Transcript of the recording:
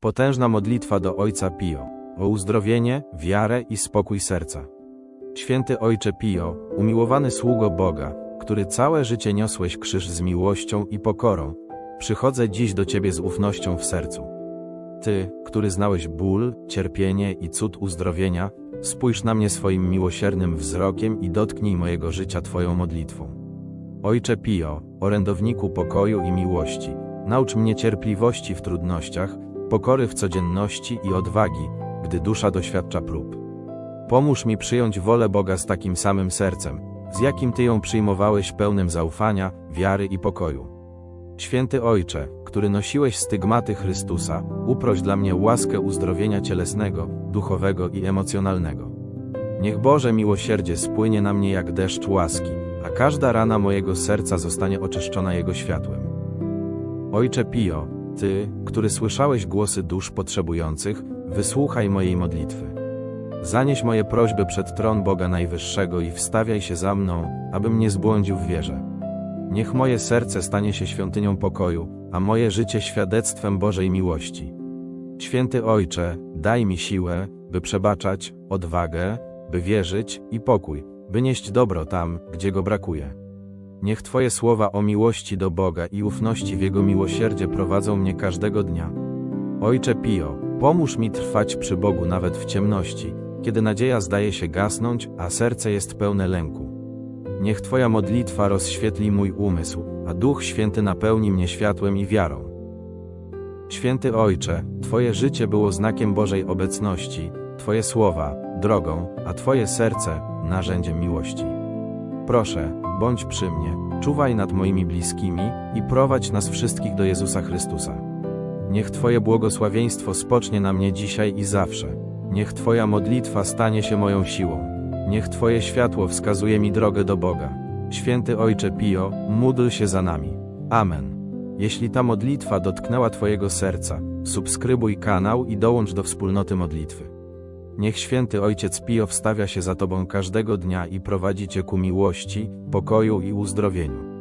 Potężna modlitwa do Ojca Pio o uzdrowienie, wiarę i spokój serca. Święty Ojcze Pio, umiłowany sługo Boga, który całe życie niosłeś krzyż z miłością i pokorą, przychodzę dziś do Ciebie z ufnością w sercu. Ty, który znałeś ból, cierpienie i cud uzdrowienia, spójrz na mnie swoim miłosiernym wzrokiem i dotknij mojego życia Twoją modlitwą. Ojcze Pio, orędowniku pokoju i miłości, naucz mnie cierpliwości w trudnościach, pokory w codzienności i odwagi, gdy dusza doświadcza prób. Pomóż mi przyjąć wolę Boga z takim samym sercem, z jakim Ty ją przyjmowałeś pełnym zaufania, wiary i pokoju. Święty Ojcze, który nosiłeś stygmaty Chrystusa, uproś dla mnie łaskę uzdrowienia cielesnego, duchowego i emocjonalnego. Niech Boże miłosierdzie spłynie na mnie jak deszcz łaski, a każda rana mojego serca zostanie oczyszczona Jego światłem. Ojcze Pio, Ty, który słyszałeś głosy dusz potrzebujących, wysłuchaj mojej modlitwy. Zanieś moje prośby przed tron Boga Najwyższego i wstawiaj się za mną, abym nie zbłądził w wierze. Niech moje serce stanie się świątynią pokoju, a moje życie świadectwem Bożej miłości. Święty Ojcze, daj mi siłę, by przebaczać, odwagę, by wierzyć i pokój, by nieść dobro tam, gdzie go brakuje. Niech Twoje słowa o miłości do Boga i ufności w Jego miłosierdzie prowadzą mnie każdego dnia. Ojcze Pio, pomóż mi trwać przy Bogu nawet w ciemności, kiedy nadzieja zdaje się gasnąć, a serce jest pełne lęku. Niech Twoja modlitwa rozświetli mój umysł, a Duch Święty napełni mnie światłem i wiarą. Święty Ojcze, Twoje życie było znakiem Bożej obecności, Twoje słowa drogą, a Twoje serce narzędziem miłości. Proszę, bądź przy mnie, czuwaj nad moimi bliskimi i prowadź nas wszystkich do Jezusa Chrystusa. Niech Twoje błogosławieństwo spocznie na mnie dzisiaj i zawsze. Niech Twoja modlitwa stanie się moją siłą. Niech Twoje światło wskazuje mi drogę do Boga. Święty Ojcze Pio, módl się za nami. Amen. Jeśli ta modlitwa dotknęła Twojego serca, subskrybuj kanał i dołącz do wspólnoty modlitwy. Niech święty Ojciec Pio wstawia się za Tobą każdego dnia i prowadzi Cię ku miłości, pokoju i uzdrowieniu.